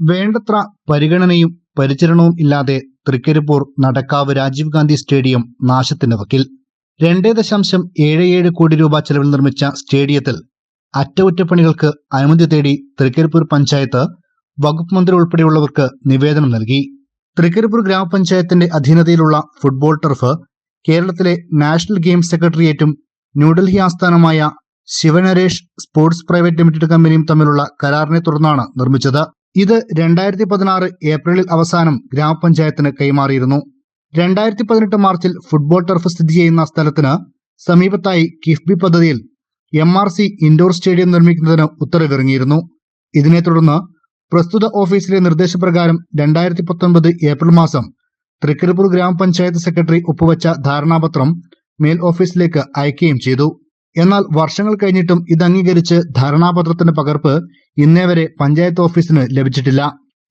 വേണ്ടത്ര പരിഗണനയും പരിചരണവും ഇല്ലാതെ തൃക്കരിപ്പൂർ നടക്കാവ് രാജീവ് ഗാന്ധി സ്റ്റേഡിയം നാശത്തിന്റെ വക്കിൽ. രണ്ടേ ദശാംശം ഏഴ് ഏഴ് കോടി രൂപ ചെലവിൽ നിർമ്മിച്ച സ്റ്റേഡിയത്തിൽ അറ്റകുറ്റപ്പണികൾക്ക് അനുമതി തേടി തൃക്കരിപ്പൂർ പഞ്ചായത്ത് വകുപ്പ് മന്ത്രി ഉൾപ്പെടെയുള്ളവർക്ക് നിവേദനം നൽകി. തൃക്കരിപ്പൂർ ഗ്രാമപഞ്ചായത്തിന്റെ അധീനതയിലുള്ള ഫുട്ബോൾ ടർഫ് കേരളത്തിലെ നാഷണൽ ഗെയിംസ് സെക്രട്ടേറിയറ്റും ന്യൂഡൽഹി ആസ്ഥാനമായ ശിവനരേഷ് സ്പോർട്സ് പ്രൈവറ്റ് ലിമിറ്റഡ് കമ്പനിയും തമ്മിലുള്ള കരാറിനെ തുടർന്നാണ് നിർമ്മിച്ചത്. ഇത് രണ്ടായിരത്തി പതിനാറ് ഏപ്രിലിൽ അവസാനം ഗ്രാമപഞ്ചായത്തിന് കൈമാറിയിരുന്നു. രണ്ടായിരത്തി പതിനെട്ട് മാർച്ചിൽ ഫുട്ബോൾ ടർഫ് സ്ഥിതി ചെയ്യുന്ന സ്ഥലത്തിന് സമീപത്തായി കിഫ്ബി പദ്ധതിയിൽ M R C indoor stadium നിർമ്മിക്കുന്നതിന് ഉത്തരവിറങ്ങിയിരുന്നു. ഇതിനെ തുടർന്ന് പ്രസ്തുത ഓഫീസിലെ നിർദ്ദേശപ്രകാരം രണ്ടായിരത്തി പത്തൊൻപത് ഏപ്രിൽ മാസം തൃക്കരിപ്പൂർ ഗ്രാമപഞ്ചായത്ത് സെക്രട്ടറി ഒപ്പുവച്ച ധാരണാപത്രം മേൽ ഓഫീസിലേക്ക് അയക്കുകയും ചെയ്തു. എന്നാൽ വർഷങ്ങൾ കഴിഞ്ഞിട്ടും ഇത് അംഗീകരിച്ച് ധാരണാപത്രത്തിന്റെ പകർപ്പ് ഇന്നേ വരെ പഞ്ചായത്ത് ഓഫീസിന് ലഭിച്ചിട്ടില്ല.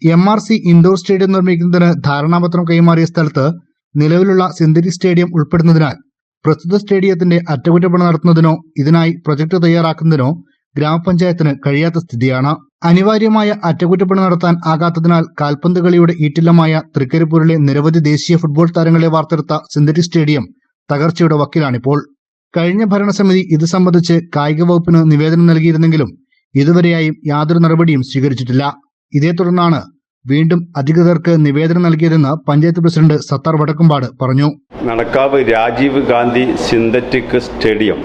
M R C indoor stadium നിർമ്മിക്കുന്നതിന് ധാരണാപത്രം കൈമാറിയ സ്ഥലത്ത് നിലവിലുള്ള സിന്തറ്റിക് സ്റ്റേഡിയം ഉൾപ്പെടുന്നതിനാൽ പ്രസ്തുത സ്റ്റേഡിയത്തിന്റെ അറ്റകുറ്റപ്പണി നടത്തുന്നതിനോ ഇതിനായി പ്രൊജക്ട് തയ്യാറാക്കുന്നതിനോ ഗ്രാമപഞ്ചായത്തിന് കഴിയാത്ത സ്ഥിതിയാണ്. അനിവാര്യമായ അറ്റകുറ്റപ്പണി നടത്താൻ ആകാത്തതിനാൽ കാൽപന്ത് കളിയുടെ ഈറ്റില്ലമായ തൃക്കരിപ്പൂരിലെ നിരവധി ദേശീയ ഫുട്ബോൾ താരങ്ങളെ വാർത്തെടുത്ത സിന്തറ്റിക് സ്റ്റേഡിയം തകർച്ചയുടെ വക്കിലാണിപ്പോൾ. കഴിഞ്ഞ ഭരണസമിതി ഇത് സംബന്ധിച്ച് കായിക വകുപ്പിന് നിവേദനം നൽകിയിരുന്നെങ്കിലും ഇതുവരെയായും യാതൊരു നടപടിയും സ്വീകരിച്ചിട്ടില്ല. ഇതേ തുടർന്നാണ് വീണ്ടും അധികൃതർക്ക് നിവേദനം നൽകിയതെന്ന് പഞ്ചായത്ത് പ്രസിഡന്റ് സത്താർ വടക്കുംപാട് പറഞ്ഞു. നടക്കാവ് രാജീവ് ഗാന്ധി സിന്തറ്റിക് സ്റ്റേഡിയം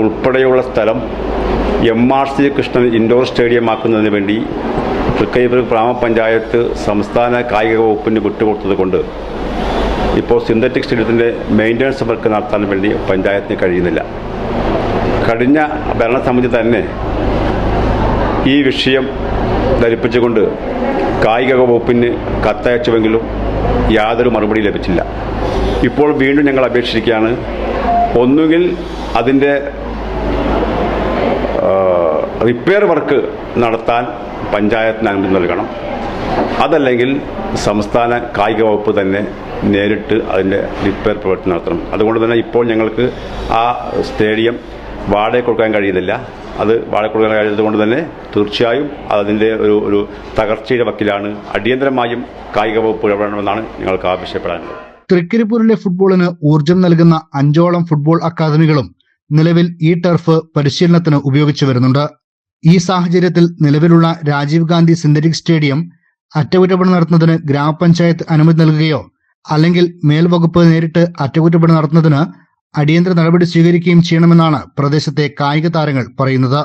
ഉൾപ്പെടെയുള്ള സ്ഥലം M R C Krishnan indoor stadium ആക്കുന്നതിന് വേണ്ടി തൃക്കൈപുരം ഗ്രാമപഞ്ചായത്ത് സംസ്ഥാന കായിക വകുപ്പിന് വിട്ടുകൊടുത്തത് കൊണ്ട് ഇപ്പോൾ സിന്തറ്റിക് സ്റ്റേഡിയത്തിന്റെ മെയിന്റനൻസ് വർക്ക് നടത്താൻ വേണ്ടി പഞ്ചായത്തിന് കഴിയുന്നില്ല. കഴിഞ്ഞ ഭരണസമിതി തന്നെ ഈ വിഷയം ധരിപ്പിച്ചുകൊണ്ട് കായിക വകുപ്പിന് കത്തയച്ചുവെങ്കിലും യാതൊരു മറുപടി ലഭിച്ചില്ല. ഇപ്പോൾ വീണ്ടും ഞങ്ങൾ അപേക്ഷിക്കുകയാണ്. ഒന്നുകിൽ അതിന്റെ റിപ്പയർ വർക്ക് നടത്താൻ പഞ്ചായത്തിന് അനുമതി നൽകണം. അതല്ലെങ്കിൽ സംസ്ഥാന കായിക വകുപ്പ് തന്നെ നേരിട്ട് അതിന്റെ റിപ്പയർ പ്രവർത്തനം നടത്തണം. അതുകൊണ്ട് തന്നെ ഇപ്പോൾ ഞങ്ങൾക്ക് ആ സ്റ്റേഡിയം വാടക കൊടുക്കാൻ കഴിയുന്നില്ല. അത് വാടക കൊടുക്കാൻ കഴിയുന്നത് കൊണ്ട് തന്നെ തീർച്ചയായും അതിന്റെ ഒരു ഒരു തകർച്ചയുടെ വക്കിലാണ് അടിയന്തരമായും കായിക വകുപ്പ് ഇടപെടണമെന്നാണ് ഞങ്ങൾക്ക് ആവശ്യപ്പെടാനുള്ളത്. തൃക്കരിപ്പൂരിലെ ഫുട്ബോളിന് ഊർജം നൽകുന്ന അഞ്ചോളം ഫുട്ബോൾ അക്കാദമികളും നിലവിൽ ഈ ടർഫ് പരിശീലനത്തിന് ഉപയോഗിച്ചു വരുന്നുണ്ട്. ഈ സാഹചര്യത്തിൽ നിലവിലുള്ള രാജീവ് ഗാന്ധി സിന്തറ്റിക് സ്റ്റേഡിയം അറ്റകുറ്റപ്പണി നടത്തുന്നതിന് ഗ്രാമപഞ്ചായത്ത് അനുമതി നൽകുകയോ അല്ലെങ്കിൽ മേൽവകുപ്പ് നേരിട്ട് അറ്റകുറ്റപ്പണി നടത്തുന്നതിന് അടിയന്തര നടപടി സ്വീകരിക്കുകയും ചെയ്യണമെന്നാണ് പ്രദേശത്തെ കായിക താരങ്ങൾ പറയുന്നത്.